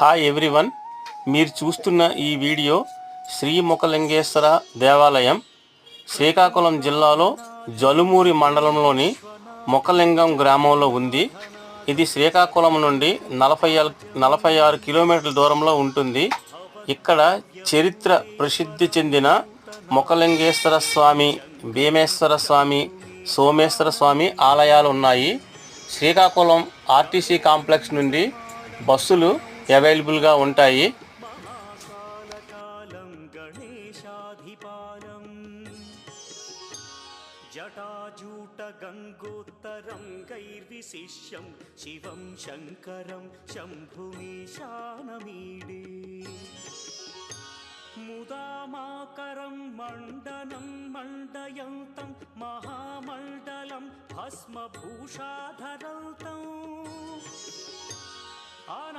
Hi everyone మీరు చూస్తున్న ఈ వీడియో శ్రీ ముఖలింగేశ్వర దేవాలయం శ్రీకాకుళం జిల్లాలో జలుమూరి మండలంలోని ముఖలింగం గ్రామంలో ఉంది. ఇది శ్రీకాకుళం నుండి నలభై ఆరు నలభై ఆరు కిలోమీటర్ల దూరంలో ఉంటుంది. ఇక్కడ చరిత్ర ప్రసిద్ధి చెందిన ముఖలింగేశ్వర స్వామి భీమేశ్వర స్వామి సోమేశ్వర స్వామి ఆలయాలు ఉన్నాయి. శ్రీకాకుళం ఆర్టీసీ కాంప్లెక్స్ నుండి బస్సులు అవైలబుల్గా ఉంటాయి. జటాజూట గంగోత్తరం గైర్విశిష్యం శివం శంకరం శంభుమీశానమీడే. ముదామాకరం మండనం మండయంతం మహామండలం భస్మభూషాధరం